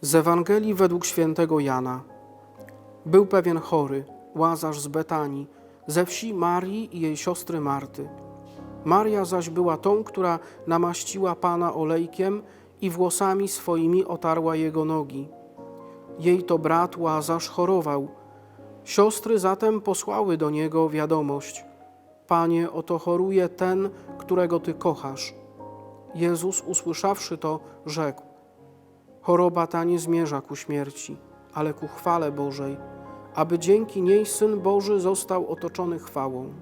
Z Ewangelii według świętego Jana. Był pewien chory, Łazarz z Betanii, ze wsi Marii i jej siostry Marty. Maria zaś była tą, która namaściła Pana olejkiem i włosami swoimi otarła jego nogi. Jej to brat Łazarz chorował. Siostry zatem posłały do niego wiadomość: Panie, oto choruje ten, którego ty kochasz. Jezus, usłyszawszy to, rzekł: Choroba ta nie zmierza ku śmierci, ale ku chwale Bożej, aby dzięki niej Syn Boży został otoczony chwałą.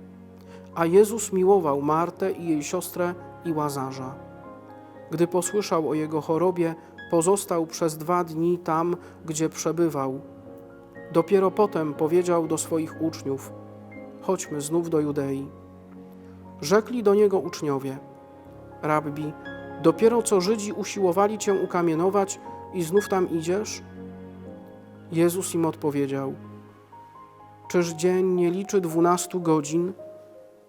A Jezus miłował Martę i jej siostrę i Łazarza. Gdy posłyszał o jego chorobie, pozostał przez dwa dni tam, gdzie przebywał. Dopiero potem powiedział do swoich uczniów: Chodźmy znów do Judei. Rzekli do niego uczniowie: Rabbi, dopiero co Żydzi usiłowali cię ukamienować i znów tam idziesz? Jezus im odpowiedział: Czyż dzień nie liczy dwunastu godzin?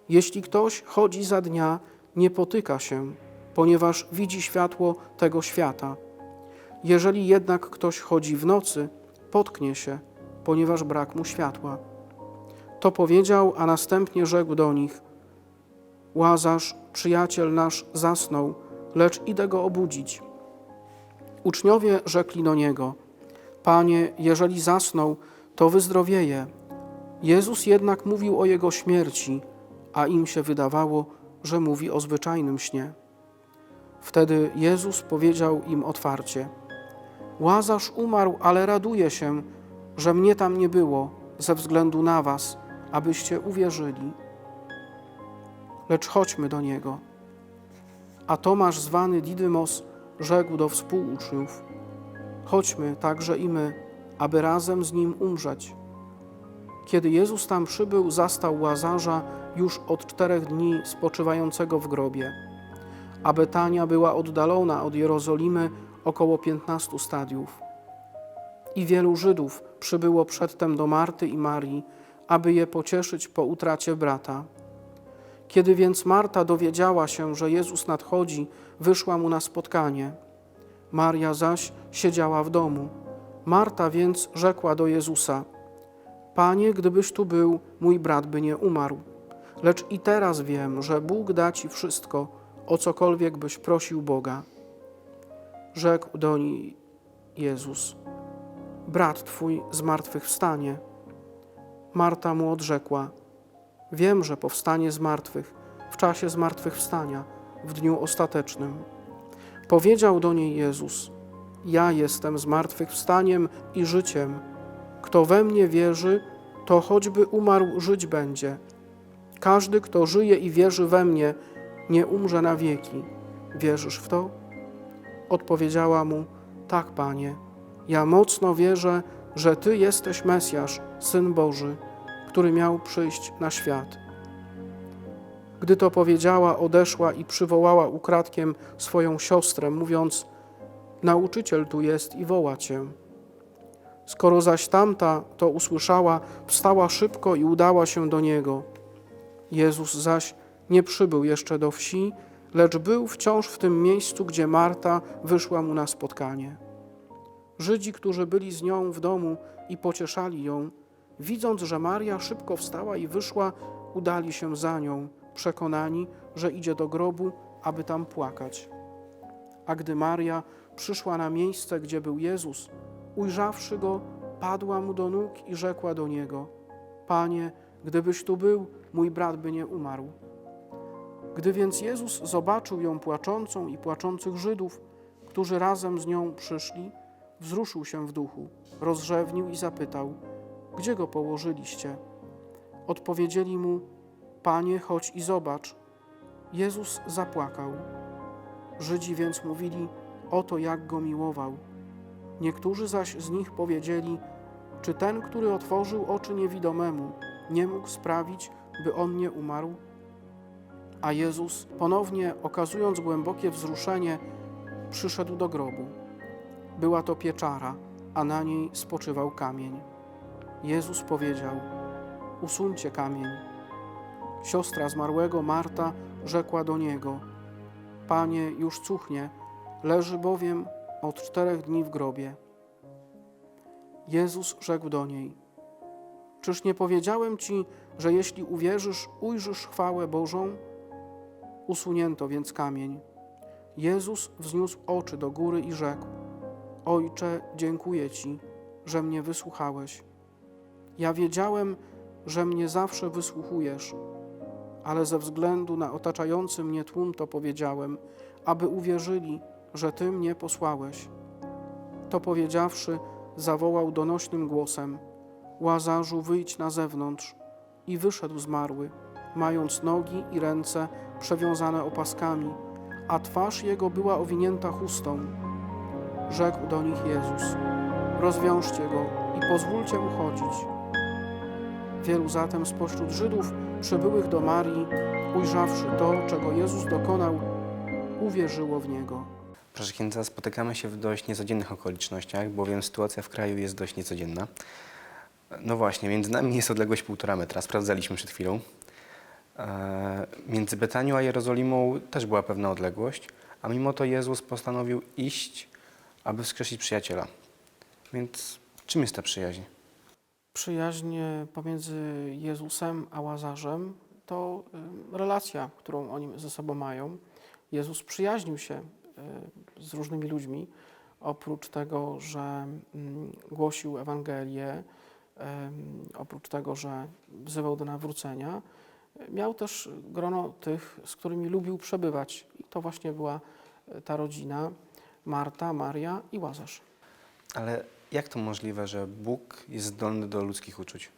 Jeśli ktoś chodzi za dnia, nie potyka się, ponieważ widzi światło tego świata. Jeżeli jednak ktoś chodzi w nocy, potknie się, ponieważ brak mu światła. To powiedział, a następnie rzekł do nich: Łazarz, przyjaciel nasz, zasnął, lecz idę go obudzić. Uczniowie rzekli do niego: Panie, jeżeli zasnął, to wyzdrowieje. Jezus jednak mówił o jego śmierci, a im się wydawało, że mówi o zwyczajnym śnie. Wtedy Jezus powiedział im otwarcie: Łazarz umarł, ale raduje się, że mnie tam nie było, ze względu na was, abyście uwierzyli. Lecz chodźmy do niego. A Tomasz, zwany Didymos, rzekł do współuczniów: Chodźmy także i my, aby razem z nim umrzeć. Kiedy Jezus tam przybył, zastał łazarza już od czterech dni spoczywającego w grobie. A Betania była oddalona od Jerozolimy około piętnastu stadiów. I wielu Żydów przybyło przedtem do Marty i Marii, aby je pocieszyć po utracie brata. Kiedy więc Marta dowiedziała się, że Jezus nadchodzi, wyszła mu na spotkanie. Maria zaś siedziała w domu. Marta więc rzekła do Jezusa: Panie, gdybyś tu był, mój brat by nie umarł. Lecz i teraz wiem, że Bóg da ci wszystko, o cokolwiek byś prosił Boga. Rzekł do niej Jezus: Brat twój zmartwychwstanie. Marta mu odrzekła: Wiem, że powstanie z martwych w czasie zmartwychwstania, w dniu ostatecznym. Powiedział do niej Jezus: Ja jestem zmartwychwstaniem i życiem. Kto we mnie wierzy, to choćby umarł, żyć będzie. Każdy, kto żyje i wierzy we mnie, nie umrze na wieki. Wierzysz w to? Odpowiedziała mu: Tak, panie. Ja mocno wierzę, że Ty jesteś Mesjasz, syn Boży, który miał przyjść na świat. Gdy to powiedziała, odeszła i przywołała ukradkiem swoją siostrę, mówiąc: Nauczyciel tu jest i woła cię. Skoro zaś tamta to usłyszała, wstała szybko i udała się do niego. Jezus zaś nie przybył jeszcze do wsi, lecz był wciąż w tym miejscu, gdzie Marta wyszła mu na spotkanie. Żydzi, którzy byli z nią w domu i pocieszali ją, widząc, że Maria szybko wstała i wyszła, udali się za nią, przekonani, że idzie do grobu, aby tam płakać. A gdy Maria przyszła na miejsce, gdzie był Jezus, ujrzawszy go, padła mu do nóg i rzekła do niego: Panie, gdybyś tu był, mój brat by nie umarł. Gdy więc Jezus zobaczył ją płaczącą i płaczących Żydów, którzy razem z nią przyszli, wzruszył się w duchu, rozrzewnił i zapytał: Gdzie go położyliście? Odpowiedzieli mu: Panie, chodź i zobacz. Jezus zapłakał. Żydzi więc mówili: Oto jak go miłował. Niektórzy zaś z nich powiedzieli: Czy ten, który otworzył oczy niewidomemu, nie mógł sprawić, by on nie umarł? A Jezus, ponownie okazując głębokie wzruszenie, przyszedł do grobu. Była to pieczara, a na niej spoczywał kamień. Jezus powiedział: Usuńcie kamień. Siostra zmarłego Marta rzekła do niego: Panie, już cuchnie, leży bowiem od czterech dni w grobie. Jezus rzekł do niej: Czyż nie powiedziałem ci, że jeśli uwierzysz, ujrzysz chwałę Bożą? Usunięto więc kamień. Jezus wzniósł oczy do góry i rzekł: Ojcze, dziękuję Ci, że mnie wysłuchałeś. Ja wiedziałem, że mnie zawsze wysłuchujesz, ale ze względu na otaczający mnie tłum to powiedziałem, aby uwierzyli, że Ty mnie posłałeś. To powiedziawszy, zawołał donośnym głosem: Łazarzu, wyjdź na zewnątrz. I wyszedł zmarły, mając nogi i ręce przewiązane opaskami, a twarz jego była owinięta chustą. Rzekł do nich Jezus: Rozwiążcie go i pozwólcie mu chodzić. Wielu zatem spośród Żydów przybyłych do Marii, ujrzawszy to, czego Jezus dokonał, uwierzyło w niego. Proszę księdza, spotykamy się w dość niecodziennych okolicznościach, bowiem sytuacja w kraju jest dość niecodzienna. No właśnie, między nami jest odległość półtora metra, sprawdzaliśmy przed chwilą. E, Między Betanią a Jerozolimą też była pewna odległość, a mimo to Jezus postanowił iść, aby wskrzesić przyjaciela. Więc czym jest ta przyjaźń? Przyjaźń pomiędzy Jezusem a Łazarzem to relacja, którą oni ze sobą mają. Jezus przyjaźnił się z różnymi ludźmi, oprócz tego, że głosił Ewangelię, oprócz tego, że wzywał do nawrócenia, miał też grono tych, z którymi lubił przebywać. I to właśnie była y, ta rodzina Marta, Maria i Łazarz. Ale jak to możliwe, że Bóg jest zdolny do ludzkich uczuć?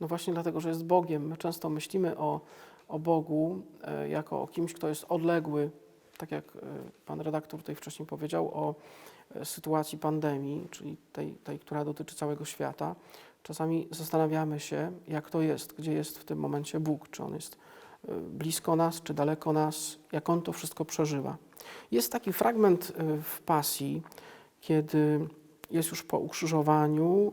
No właśnie dlatego, że jest Bogiem. My często myślimy o, o Bogu e, jako o kimś, kto jest odległy, tak jak e, pan redaktor tutaj wcześniej powiedział o e, sytuacji pandemii, czyli tej, tej, która dotyczy całego świata. Czasami zastanawiamy się, jak to jest, gdzie jest w tym momencie Bóg, czy On jest blisko nas, czy daleko nas, jak On to wszystko przeżywa. Jest taki fragment w pasji, kiedy jest już po ukrzyżowaniu,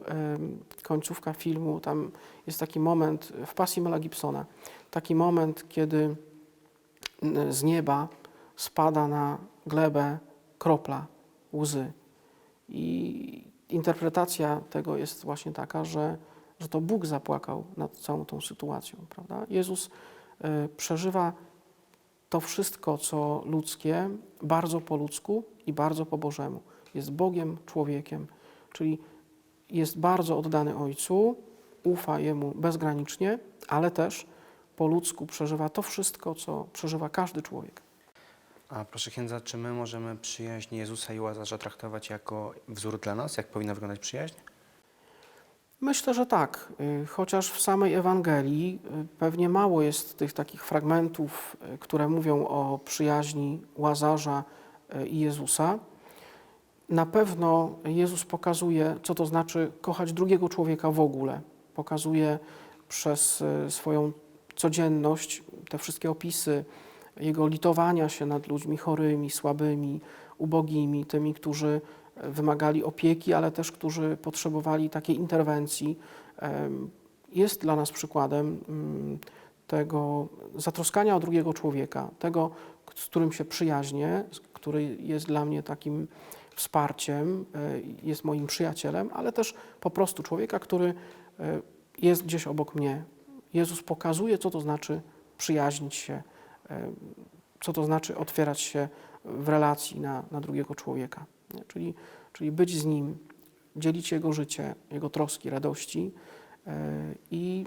końcówka filmu, tam jest taki moment w pasji Mela Gibsona, taki moment, kiedy z nieba spada na glebę kropla łzy. I interpretacja tego jest właśnie taka, że, że to Bóg zapłakał nad całą tą sytuacją, prawda? Jezus e, przeżywa to wszystko, co ludzkie, bardzo po ludzku i bardzo po Bożemu. Jest Bogiem, człowiekiem, czyli jest bardzo oddany Ojcu, ufa Jemu bezgranicznie, ale też po ludzku przeżywa to wszystko, co przeżywa każdy człowiek. A proszę księdza, czy my możemy przyjaźń Jezusa i Łazarza traktować jako wzór dla nas? Jak powinna wyglądać przyjaźń? Myślę, że tak, y, chociaż w samej Ewangelii y, pewnie mało jest tych takich fragmentów, y, które mówią o przyjaźni Łazarza i Jezusa. Na pewno Jezus pokazuje, co to znaczy kochać drugiego człowieka w ogóle. Pokazuje przez y, swoją codzienność te wszystkie opisy Jego litowania się nad ludźmi chorymi, słabymi, ubogimi, tymi, którzy wymagali opieki, ale też którzy potrzebowali takiej interwencji. Jest dla nas przykładem mm, tego zatroskania o drugiego człowieka, tego, z którym się przyjaźnię, z- który jest dla mnie takim wsparciem, e, jest moim przyjacielem, ale też po prostu człowieka, który e, jest gdzieś obok mnie. Jezus pokazuje, co to znaczy przyjaźnić się, e, co to znaczy otwierać się w relacji na, na drugiego człowieka. Czyli, czyli być z nim, dzielić jego życie, jego troski, radości i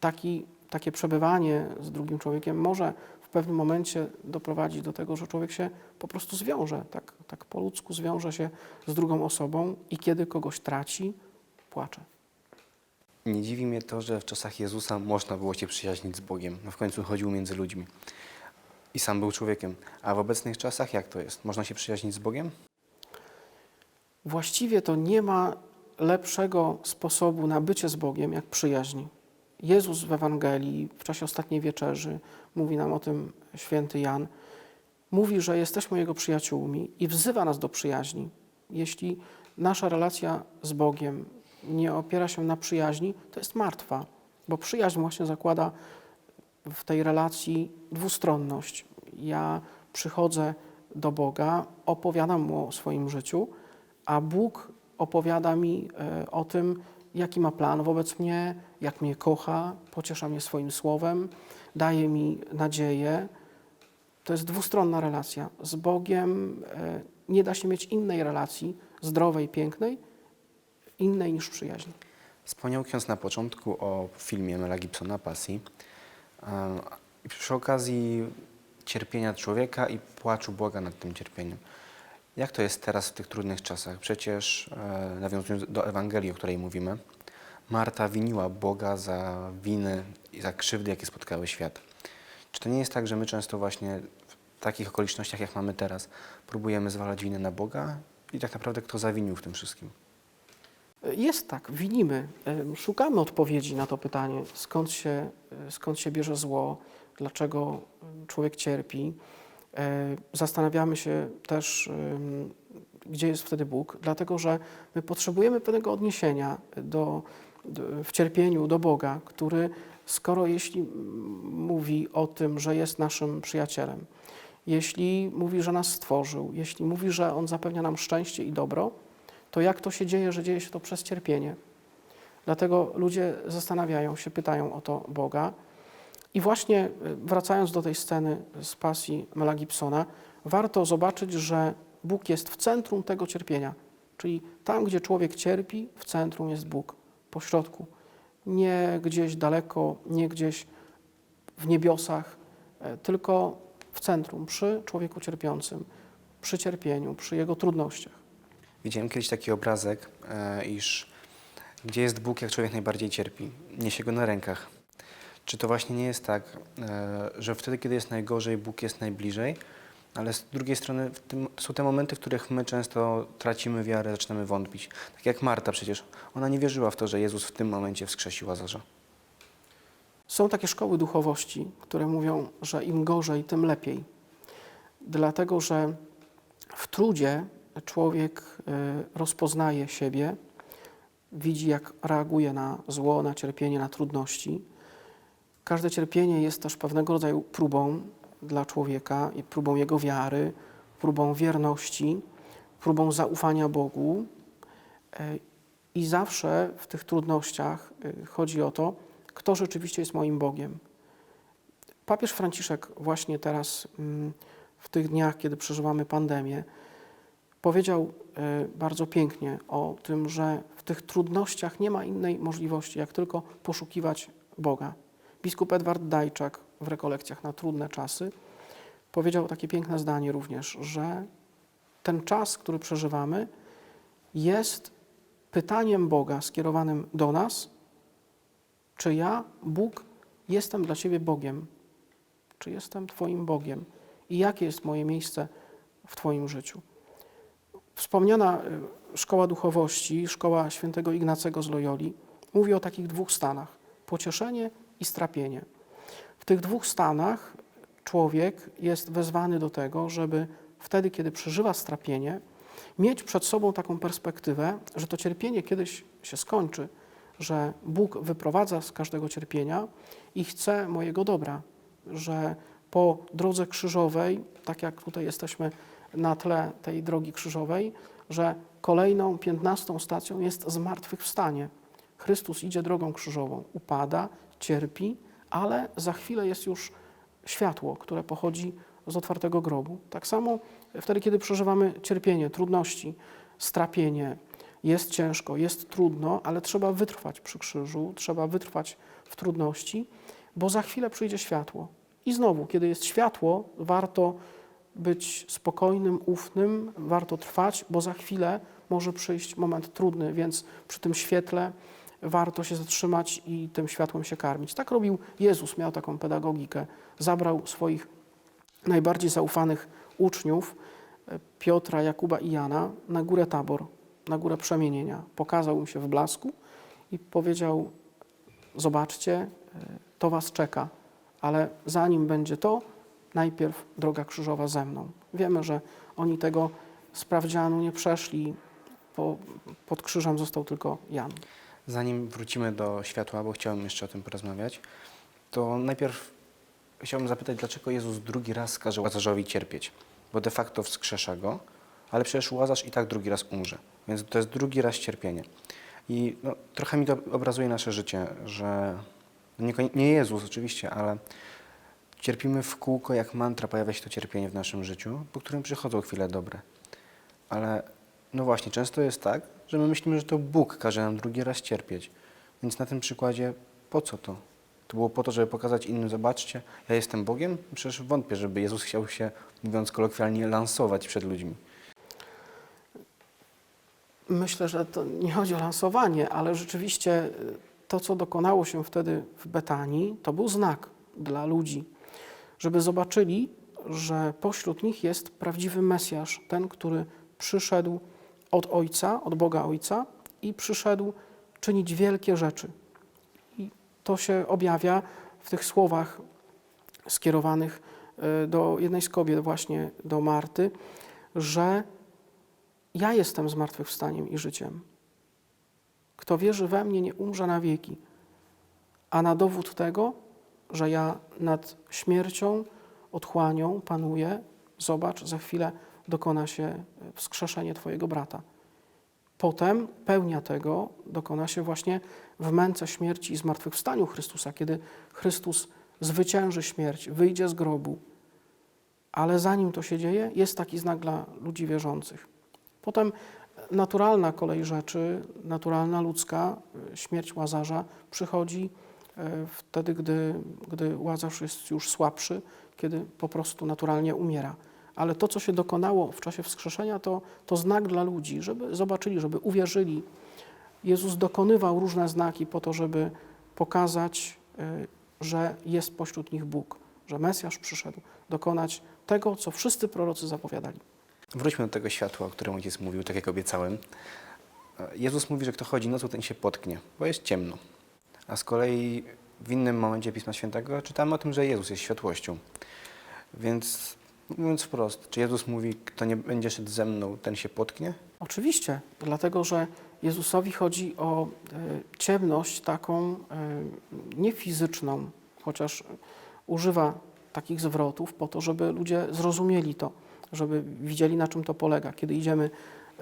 taki, takie przebywanie z drugim człowiekiem może w pewnym momencie doprowadzić do tego, że człowiek się po prostu zwiąże, tak, tak po ludzku zwiąże się z drugą osobą i kiedy kogoś traci, płacze. Nie dziwi mnie to, że w czasach Jezusa można było się przyjaźnić z Bogiem. No w końcu chodził między ludźmi. I sam był człowiekiem. A w obecnych czasach jak to jest? Można się przyjaźnić z Bogiem? Właściwie to nie ma lepszego sposobu na bycie z Bogiem jak przyjaźń. Jezus w Ewangelii w czasie ostatniej wieczerzy, mówi nam o tym święty Jan, mówi, że jesteśmy Jego przyjaciółmi i wzywa nas do przyjaźni. Jeśli nasza relacja z Bogiem nie opiera się na przyjaźni, to jest martwa, bo przyjaźń właśnie zakłada w tej relacji dwustronność. Ja przychodzę do Boga, opowiadam Mu o swoim życiu, a Bóg opowiada mi e, o tym, jaki ma plan wobec mnie, jak mnie kocha, pociesza mnie swoim słowem, daje mi nadzieję. To jest dwustronna relacja. Z Bogiem e, nie da się mieć innej relacji, zdrowej, pięknej, innej niż przyjaźń. Wspomniał ksiądz na początku o filmie Mela Gibsona Pasji. E, I przy okazji cierpienia człowieka i płaczu Boga nad tym cierpieniem. Jak to jest teraz w tych trudnych czasach? Przecież, e, nawiązując do Ewangelii, o której mówimy, Marta winiła Boga za winy i za krzywdy, jakie spotkały świat. Czy to nie jest tak, że my często właśnie w takich okolicznościach, jak mamy teraz, próbujemy zwalać winę na Boga i tak naprawdę kto zawinił w tym wszystkim? Jest tak, winimy, em, szukamy odpowiedzi na to pytanie, skąd się, e, skąd się bierze zło, dlaczego człowiek cierpi. E, Zastanawiamy się też, gdzie jest wtedy Bóg, dlatego że my potrzebujemy pewnego odniesienia do, do, w cierpieniu do Boga, który, skoro jeśli mówi o tym, że jest naszym przyjacielem, jeśli mówi, że nas stworzył, jeśli mówi, że On zapewnia nam szczęście i dobro, to jak to się dzieje, że dzieje się to przez cierpienie? Dlatego ludzie zastanawiają się, pytają o to Boga. I właśnie y, wracając do tej sceny z pasji Mela Gibsona, warto zobaczyć, że Bóg jest w centrum tego cierpienia. Czyli tam, gdzie człowiek cierpi, w centrum jest Bóg, po środku. Nie gdzieś daleko, nie gdzieś w niebiosach, e, tylko w centrum, przy człowieku cierpiącym, przy cierpieniu, przy jego trudnościach. Widziałem kiedyś taki obrazek, e, iż gdzie jest Bóg, jak człowiek najbardziej cierpi? Niesie go na rękach. Czy to właśnie nie jest tak, e, że wtedy, kiedy jest najgorzej, Bóg jest najbliżej, ale z drugiej strony tym, są te momenty, w których my często tracimy wiarę, zaczynamy wątpić. Tak jak Marta przecież, ona nie wierzyła w to, że Jezus w tym momencie wskrzesił Łazarza. Są takie szkoły duchowości, które mówią, że im gorzej, tym lepiej. Dlatego, że w trudzie człowiek y, rozpoznaje siebie, widzi, jak reaguje na zło, na cierpienie, na trudności. Każde cierpienie jest też pewnego rodzaju próbą dla człowieka próbą jego wiary, próbą wierności, próbą zaufania Bogu. Y, I zawsze w tych trudnościach y, chodzi o to, kto rzeczywiście jest moim Bogiem. Papież Franciszek właśnie teraz, mm, w tych dniach, kiedy przeżywamy pandemię, powiedział e, bardzo pięknie o tym, że w tych trudnościach nie ma innej możliwości, jak tylko poszukiwać Boga. Biskup Edward Dajczak w rekolekcjach na trudne czasy powiedział takie piękne zdanie również, że ten czas, który przeżywamy, jest pytaniem Boga skierowanym do nas, czy ja, Bóg, jestem dla Ciebie Bogiem? Czy jestem Twoim Bogiem? I jakie jest moje miejsce w Twoim życiu? Wspomniana y, szkoła duchowości, szkoła świętego Ignacego z Loyoli, mówi o takich dwóch stanach: pocieszenie i strapienie. W tych dwóch stanach człowiek jest wezwany do tego, żeby wtedy, kiedy przeżywa strapienie, mieć przed sobą taką perspektywę, że to cierpienie kiedyś się skończy, że Bóg wyprowadza z każdego cierpienia i chce mojego dobra, że po drodze krzyżowej, tak jak tutaj jesteśmy na tle tej drogi krzyżowej, że kolejną, piętnastą stacją jest zmartwychwstanie. Chrystus idzie drogą krzyżową, upada, cierpi, ale za chwilę jest już światło, które pochodzi z otwartego grobu. Tak samo wtedy, kiedy przeżywamy cierpienie, trudności, strapienie, jest ciężko, jest trudno, ale trzeba wytrwać przy krzyżu, trzeba wytrwać w trudności, bo za chwilę przyjdzie światło. I znowu, kiedy jest światło, warto być spokojnym, ufnym, warto trwać, bo za chwilę może przyjść moment trudny, więc przy tym świetle warto się zatrzymać i tym światłem się karmić. Tak robił Jezus, miał taką pedagogikę. Zabrał swoich najbardziej zaufanych uczniów, e, Piotra, Jakuba i Jana, na górę Tabor, na górę przemienienia. Pokazał im się w blasku i powiedział: Zobaczcie, e, to was czeka, ale zanim będzie to, najpierw droga krzyżowa ze mną. Wiemy, że oni tego sprawdzianu nie przeszli. Po, pod krzyżem został tylko Jan. Zanim wrócimy do światła, bo chciałem jeszcze o tym porozmawiać, to najpierw chciałbym zapytać, dlaczego Jezus drugi raz każe Łazarzowi cierpieć? Bo de facto wskrzesza go, ale przecież Łazarz i tak drugi raz umrze, więc to jest drugi raz cierpienie. I no, trochę mi to obrazuje nasze życie, że no nie, nie Jezus oczywiście, ale cierpimy w kółko, jak mantra pojawia się to cierpienie w naszym życiu, po którym przychodzą chwile dobre. Ale no właśnie, często jest tak, że my myślimy, że to Bóg każe nam drugi raz cierpieć. Więc na tym przykładzie po co to? To było po to, żeby pokazać innym, zobaczcie, ja jestem Bogiem? Przecież wątpię, żeby Jezus chciał się, mówiąc kolokwialnie, lansować przed ludźmi. Myślę, że to nie chodzi o lansowanie, ale rzeczywiście y, to, co dokonało się wtedy w Betanii, to był znak dla ludzi, żeby zobaczyli, że pośród nich jest prawdziwy Mesjasz, ten, który przyszedł od Ojca, od Boga Ojca i przyszedł czynić wielkie rzeczy. I to się objawia w tych słowach skierowanych y, do jednej z kobiet, właśnie do Marty, że ja jestem zmartwychwstaniem i życiem. Kto wierzy we mnie, nie umrze na wieki. A na dowód tego, że ja nad śmiercią, otchłanią panuję, zobacz, za chwilę dokona się wskrzeszenie Twojego brata. Potem pełnia tego dokona się właśnie w męce śmierci i zmartwychwstaniu Chrystusa, kiedy Chrystus zwycięży śmierć, wyjdzie z grobu. Ale zanim to się dzieje, jest taki znak dla ludzi wierzących. Potem naturalna kolej rzeczy, naturalna ludzka y, śmierć Łazarza przychodzi wtedy, gdy, gdy Łazarz jest już słabszy, kiedy po prostu naturalnie umiera. Ale to, co się dokonało w czasie wskrzeszenia, to, to znak dla ludzi, żeby zobaczyli, żeby uwierzyli. Jezus dokonywał różne znaki po to, żeby pokazać, y, że jest pośród nich Bóg, że Mesjasz przyszedł dokonać tego, co wszyscy prorocy zapowiadali. Wróćmy do tego światła, o którym ojciec mówił, tak jak obiecałem. Jezus mówi, że kto chodzi nocą, ten się potknie, bo jest ciemno. A z kolei w innym momencie Pisma Świętego czytamy o tym, że Jezus jest światłością. Więc mówiąc wprost, czy Jezus mówi, kto nie będzie szedł ze mną, ten się potknie? Oczywiście, dlatego że Jezusowi chodzi o e, ciemność taką e, nie fizyczną, chociaż używa takich zwrotów po to, żeby ludzie zrozumieli to, żeby widzieli na czym to polega. Kiedy idziemy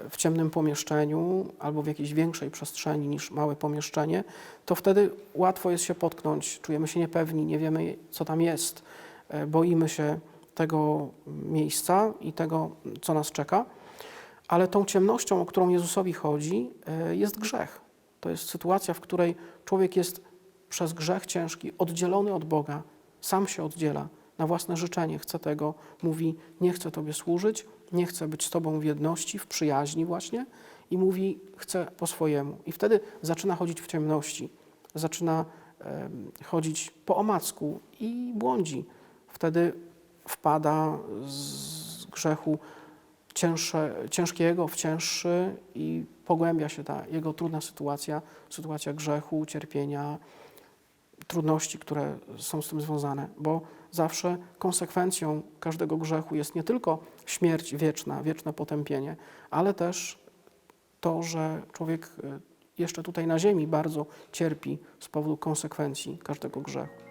w ciemnym pomieszczeniu albo w jakiejś większej przestrzeni niż małe pomieszczenie, to wtedy łatwo jest się potknąć, czujemy się niepewni, nie wiemy co tam jest, e, boimy się tego miejsca i tego, co nas czeka. Ale tą ciemnością, o którą Jezusowi chodzi, e, jest grzech. To jest sytuacja, w której człowiek jest przez grzech ciężki oddzielony od Boga, sam się oddziela na własne życzenie, chce tego, mówi: Nie chcę Tobie służyć, nie chcę być z Tobą w jedności, w przyjaźni, właśnie, i mówi: Chcę po swojemu. I wtedy zaczyna chodzić w ciemności, zaczyna chodzić po omacku i błądzi. Wtedy wpada z grzechu cięższe, ciężkiego w cięższy i pogłębia się ta jego trudna sytuacja, sytuacja grzechu, cierpienia, trudności, które są z tym związane, bo zawsze konsekwencją każdego grzechu jest nie tylko śmierć wieczna, wieczne potępienie, ale też to, że człowiek e, jeszcze tutaj na ziemi bardzo cierpi z powodu konsekwencji każdego grzechu.